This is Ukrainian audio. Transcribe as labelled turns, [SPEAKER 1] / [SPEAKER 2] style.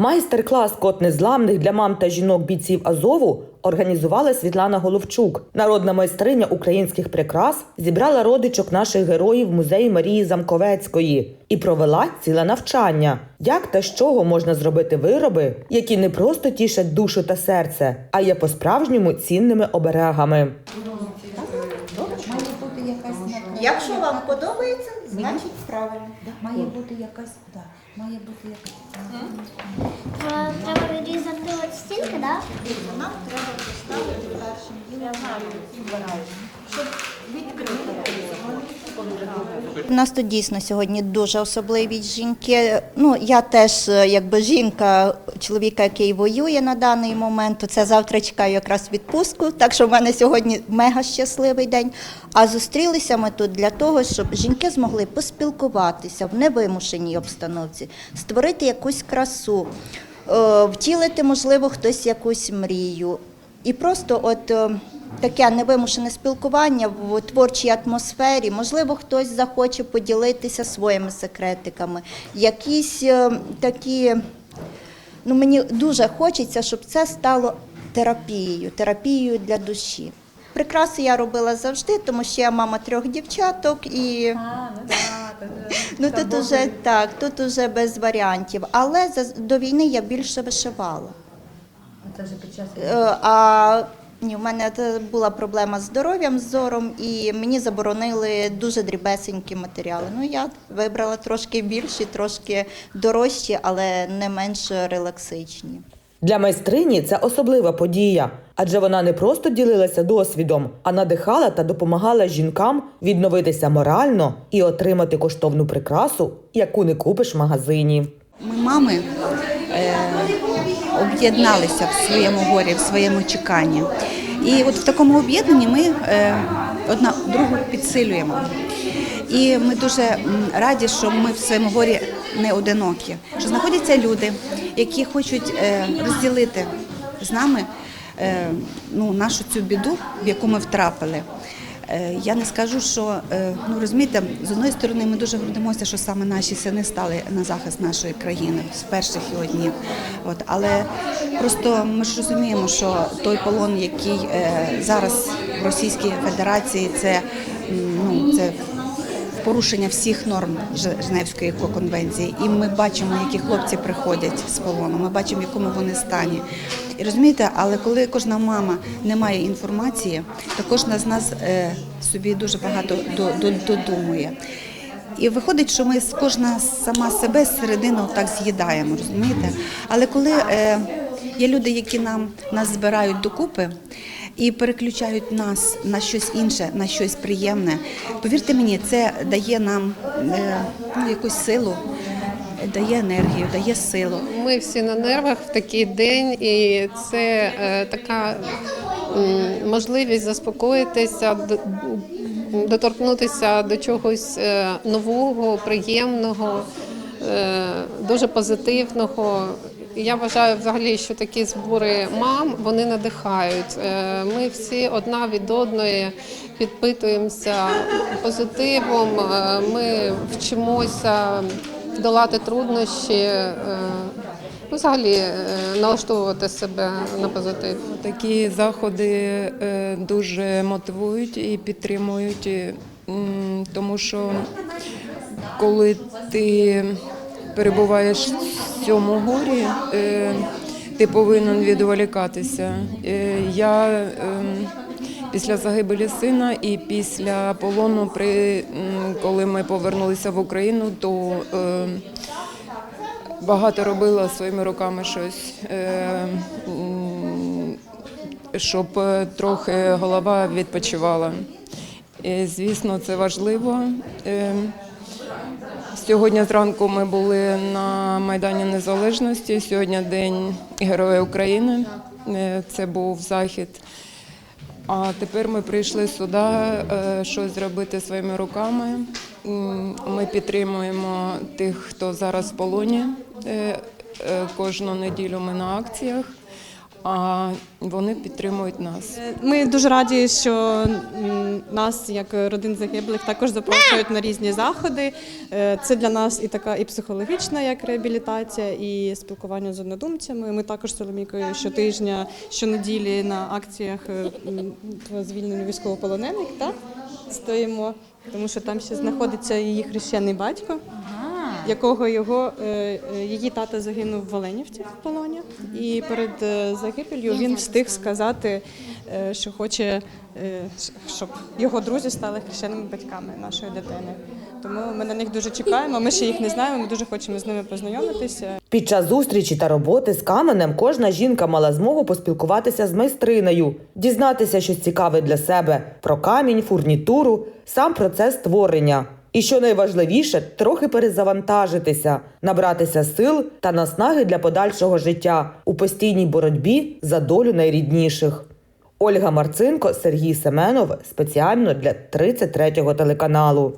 [SPEAKER 1] Майстер-клас код незламних для мам та жінок бійців Азову організувала Світлана Головчук. Народна майстриня українських прикрас зібрала родичок наших героїв в музеї Марії Замковецької і провела ціле навчання, як та з чого можна зробити вироби, які не просто тішать душу та серце, а є по-справжньому цінними оберегами.
[SPEAKER 2] Якщо вам подобається, значить правильно.
[SPEAKER 3] Да, Має бути якась, да, має бути якась.
[SPEAKER 4] Е, Треба вирізати от стінки, так?
[SPEAKER 2] Нам треба поставити першим ділом щоб відкрити.
[SPEAKER 3] У нас тут дійсно сьогодні дуже особливі жінки. Ну я теж, е, якби жінка чоловіка, який воює на даний момент, то це завтра чекаю якраз відпустку. Так що в мене сьогодні мега щасливий день. А зустрілися ми тут для того, щоб жінки змогли поспілкуватися в невимушеній обстановці, створити якусь красу, е, втілити, можливо, хтось якусь мрію. І просто от е, таке невимушене спілкування в творчій атмосфері. Можливо, хтось захоче поділитися своїми секретиками. Якісь е, такі, ну мені дуже хочеться, щоб це стало терапією, терапією для душі. Прикраси я робила завжди, тому що я мама трьох дівчаток і ну тут уже так, тут уже без варіантів. Але до війни я більше вишивала.
[SPEAKER 5] Це вже під час
[SPEAKER 3] Е, А ні, в мене була проблема з здоров'ям, з зором, і мені заборонили дуже дрібесенькі матеріали. Ну я вибрала трошки більші, трошки дорожчі, але не менш релаксичні.
[SPEAKER 1] Для майстрині це особлива подія, адже вона не просто ділилася досвідом, а надихала та допомагала жінкам відновитися морально і отримати коштовну прикрасу, яку не купиш в магазині.
[SPEAKER 6] Ми мами е, об'єдналися в своєму горі, в своєму чеканні. І от в такому об'єднанні ми е, одна другу підсилюємо. І ми дуже раді, що ми в своєму горі не одинокі, що знаходяться люди, які хочуть е, розділити з нами е, ну, нашу цю біду, в яку ми втрапили. Е, Я не скажу, що е, ну розумієте, з одної сторони ми дуже гордимося, що саме наші сини стали на захист нашої країни з перших його днів. От але просто ми ж розуміємо, що той полон, який е, зараз в Російській Федерації, це ну це порушення всіх норм Женевської конвенції. І ми бачимо, які хлопці приходять з полону. Ми бачимо, в якому вони стані. І розумієте, але коли кожна мама не має інформації, то кожна з нас е, собі дуже багато до- до- додумує. І виходить, що ми з- кожна сама себе зсередини так з'їдаємо, розумієте? Але коли е, є люди, які нам нас збирають докупи і переключають нас на щось інше, на щось приємне, повірте мені, це дає нам е, ну, якусь силу, дає енергію, дає силу.
[SPEAKER 7] Ми всі на нервах в такий день, і це е, така можливість заспокоїтися, доторкнутися до чогось е, нового, приємного, е, дуже позитивного. Я вважаю взагалі, що такі збори мам вони надихають. Ми всі одна від одної підпитуємося позитивом. Ми вчимося долати труднощі, е, ну, взагалі е, налаштовувати себе на позитив.
[SPEAKER 8] Такі заходи е, дуже мотивують і підтримують, тому що коли ти перебуваєш в цьому горі, ти повинен відволікатися. Я е, після загибелі сина і після полону, при, коли ми повернулися в Україну, то е, багато робила своїми руками щось, е, щоб е, трохи голова відпочивала. І, звісно, це важливо. Сьогодні зранку ми були на Майдані Незалежності. Сьогодні День Героя України. Це був захід. А тепер ми прийшли сюди е, щось зробити своїми руками. Ми підтримуємо тих, хто зараз в полоні. Е, е, Кожну неділю ми на акціях. А вони підтримують нас.
[SPEAKER 9] Ми дуже раді, що нас, як родин загиблих, також запрошують на різні заходи. Е, Це для нас і така і психологічна як реабілітація, і спілкування з однодумцями. Ми також з Соломікою щотижня, щонеділі на акціях е, звільненню військовополонених так, стоїмо, тому що там ще знаходиться її хрещений батько. Якого його е, е, її тата загинув в Оленівці в полоні, і перед е, загибелью він встиг сказати, що хоче, щоб його друзі стали хрещеними батьками нашої дитини. Тому ми на них дуже чекаємо. Ми ще їх не знаємо. Ми дуже хочемо з ними познайомитися.
[SPEAKER 1] Під час зустрічі та роботи з каменем кожна жінка мала змогу поспілкуватися з майстринею, дізнатися щось цікаве для себе про камінь, фурнітуру, сам процес створення. І що найважливіше, трохи перезавантажитися, набратися сил та наснаги для подальшого життя у постійній боротьбі за долю найрідніших. Ольга Марцинко, Сергій Семенов спеціально для 33-го телеканалу.